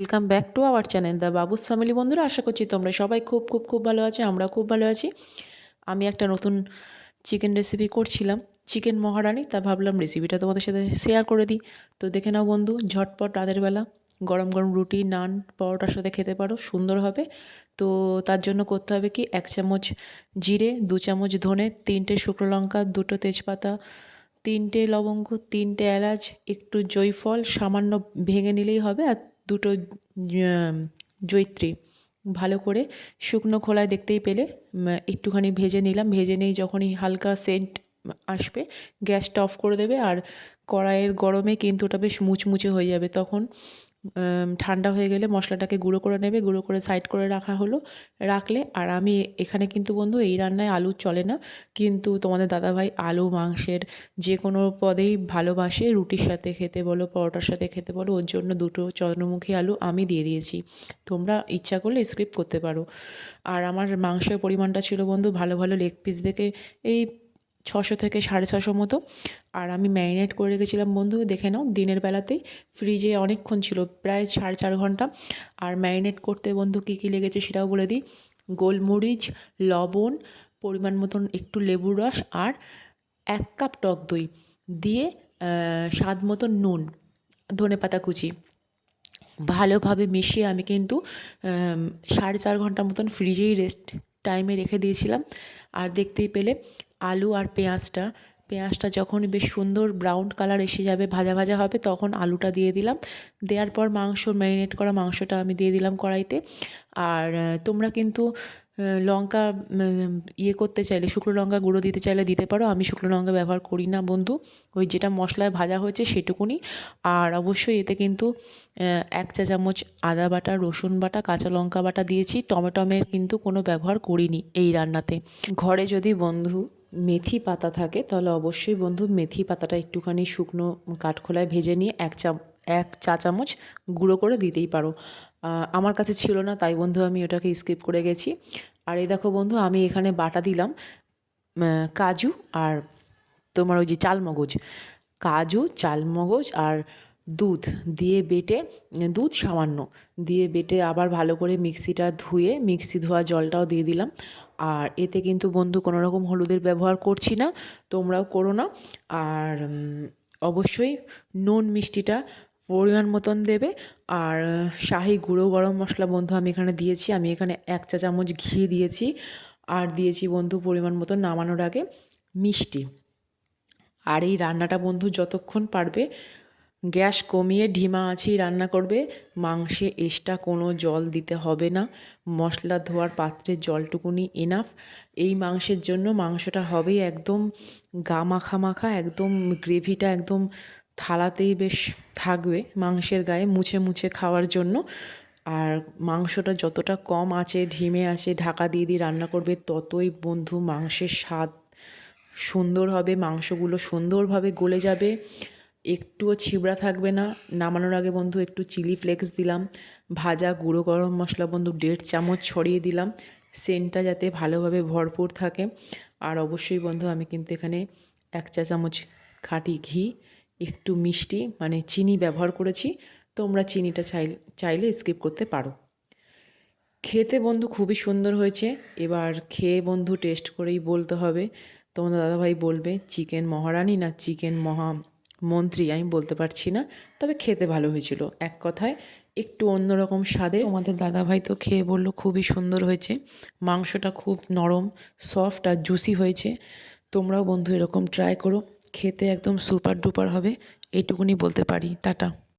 Welcome back to our channel the Babus family বন্ধুরা। আশা করছি তোমরা সবাই খুব খুব খুব ভালো আছো, আমরা খুব ভালো আছি। আমি একটা নতুন চিকেন রেসিপি করছিলাম চিকেন মহারানি, তা ভাবলাম রেসিপিটা তোমাদের সাথে শেয়ার করে দিই। তো দেখে নাও বন্ধু, ঝটপট রাতের বেলা, গরম গরম রুটি, নান, পরোটার সাথে খেতে পারো, সুন্দর হবে। তো তার জন্য করতে হবে কি, এক চামচ জিরে, দু চামচ ধনে, তিনটে শুকনো লঙ্কা, দুটো তেজপাতা, তিনটে লবঙ্গ, তিনটে এলাচ, একটু জয়ফল, সামান্য ভেঙে নিলেই হবে। আর দুটো জৈত্রী। ভালো করে শুকনো খোলায় দেখতেই পেলে। একটুখানি ভেজে নিলাম। ভেজে নিয়ে যখনই হালকা সেন্ট আসবে, গ্যাসটা অফ করে দেবে। আর কড়াইয়ের গরমে কিন্তু ওটা বেশ মুচমুচে হয়ে যাবে। তখন ঠান্ডা হয়ে গেলে মশলাটাকে গুঁড়ো করে নেবে, গুঁড়ো করে সাইড করে রাখা হলো, রাখলে, আর আমি এখানে কিন্তু বন্ধু এই রান্নায় আলু চলে না, কিন্তু তোমাদের দাদাভাই আলু, মাংসের যে কোনো পদেই ভালোবাসে রুটির সাথে খেতে বলো, পরোটার সাথে খেতে বলো, ওর জন্য দুটো চন্দ্রমুখী আলু আমি দিয়ে দিয়েছি। তোমরা ইচ্ছা করলে স্ক্রিপ্ট করতে পারো। আর আমার মাংসের পরিমাণটা ছিল বন্ধু ভালো ভালো লেগ পিস দেখে এই ছশো থেকে সাড়ে ছশো মতো। আর আমি ম্যারিনেট করে রেখেছিলাম, বন্ধু, দেখে নাও, দিনের বেলাতেই ফ্রিজে অনেকক্ষণ ছিল, প্রায় সাড়ে চার ঘণ্টা। আর ম্যারিনেট করতে বন্ধু কী কী লেগেছে সেটাও বলে দিই। গোলমরিচ, লবণ, পরিমাণ মতন একটু লেবুর রস আর এক কাপ টক দই দিয়ে স্বাদ মতো নুন, ধনে পাতা কুচি। ভালোভাবে মিশিয়ে আমি কিন্তু সাড়ে চার ঘণ্টার মতন ফ্রিজেই রেস্ট টাইমে রেখে দিয়েছিলাম। আর দেখতেই পেলে আলু আর পেঁয়াজটা। পেঁয়াজটা যখন বেশ সুন্দর ব্রাউন কালার এসে যাবে, ভাজা ভাজা হবে, তখন আলুটা দিয়ে দিলাম। দেওয়ার পর মাংস ম্যারিনেট করা মাংসটা আমি দিয়ে দিলাম কড়াইতে। আর তোমরা কিন্তু লঙ্কা ইয়ে করতে চাইলে, শুকনো লঙ্কা গুঁড়ো দিতে চাইলে দিতে পারো। আমি শুকনো লঙ্কা ব্যবহার করি না, বন্ধু। ওই যেটা মশলায় ভাজা হয়েছে সেটুকুনি। আর অবশ্যই এতে কিন্তু এক চা চামচ আদা বাটা, রসুন বাটা, কাঁচা লঙ্কা বাটা দিয়েছি। টমেটমের কিন্তু কোনো ব্যবহার করিনি এই রান্নাতে। ঘরে যদি বন্ধু মেথি পাতা থাকে, তাহলে অবশ্যই বন্ধু মেথি পাতাটা একটুখানি শুকনো কাঠখোলায় ভেজে নিয়ে এক চাম, এক চা চামচ গুঁড়ো করে দিতেই পারো। আমার কাছে ছিল না, তাই বন্ধু আমি ওটাকে স্কিপ করে গেছি। আর এই দেখো বন্ধু, আমি এখানে বাটা দিলাম কাজু আর তোমার ওই যে চালমগজ। কাজু, চালমগজ আর দুধ দিয়ে বেটে, দুধ সামান্য দিয়ে বেটে আবার ভালো করে মিক্সিটা ধুয়ে, মিক্সি ধোয়া জলটাও দিয়ে দিলাম। আর এতে কিন্তু বন্ধু কোনো রকম হলুদের ব্যবহার করছি না, তোমরাও করো না। আর অবশ্যই নুন মিষ্টিটা পরিমাণ মতন দেবে। আর, শাহি গুঁড়ো গরম মশলা বন্ধু আমি এখানে দিয়েছি, আমি এখানে এক চা চামচ ঘি দিয়েছি। আর দিয়েছি বন্ধু পরিমাণ মতন নামানোর আগে মিষ্টি। আর এই রান্নাটা বন্ধু যতক্ষণ পারবে গ্যাস কমিয়ে ঢিমা আছেই রান্না করবে। মাংসে এক্সট্রা কোনো জল দিতে হবে না। মশলা ধোয়ার পাত্রের জলটুকুনি এনাফ এই মাংসের জন্য মাংসটা হবে একদম গা মাখা মাখা, একদম গ্রেভিটা একদম থালাতেই বেশ থাকবে মাংসের গায়ে মুছে মুছে খাওয়ার জন্য। আর মাংসটা যতটা কম আছে, ঢিমে আছে, ঢাকা দিয়ে দিয়ে রান্না করবে, ততই বন্ধু মাংসের স্বাদ সুন্দর হবে, মাংসগুলো সুন্দরভাবে গলে যাবে। একটুও ছিবড়া থাকবে না। নামানোর আগে বন্ধু একটু চিলি ফ্লেক্স দিলাম, ভাজা গুঁড়ো গরম মশলা বন্ধু দেড় চামচ ছড়িয়ে দিলাম সেন্টটা যাতে ভালোভাবে ভরপুর থাকে। আর অবশ্যই বন্ধু আমি কিন্তু এখানে এক চা চামচ খাঁটি ঘি, একটু মিষ্টি মানে চিনি ব্যবহার করেছি। তোমরা চিনিটা চাই চাইলে স্কিপ করতে পারো। খেতে বন্ধু খুবই সুন্দর হয়েছে। এবার খেয়ে বন্ধু টেস্ট করেই বলতে হবে। তোমাদের দাদাভাই বলবে, চিকেন মহারানি না চিকেন মহা মন্ত্রী আমি বলতে পারছি না, তবে খেতে ভালো হয়েছিল। এক কথায়, একটু অন্যরকম স্বাদে আমাদের দাদাভাই তো খেয়ে বলল, খুবই সুন্দর হয়েছে। মাংসটা খুব নরম, সফট আর জুসি হয়েছে। তোমরাও বন্ধু এরকম ট্রাই করো। খেতে একদম সুপার ডুপার হবে। এইটুকুনি বলতে পারি। টাটা।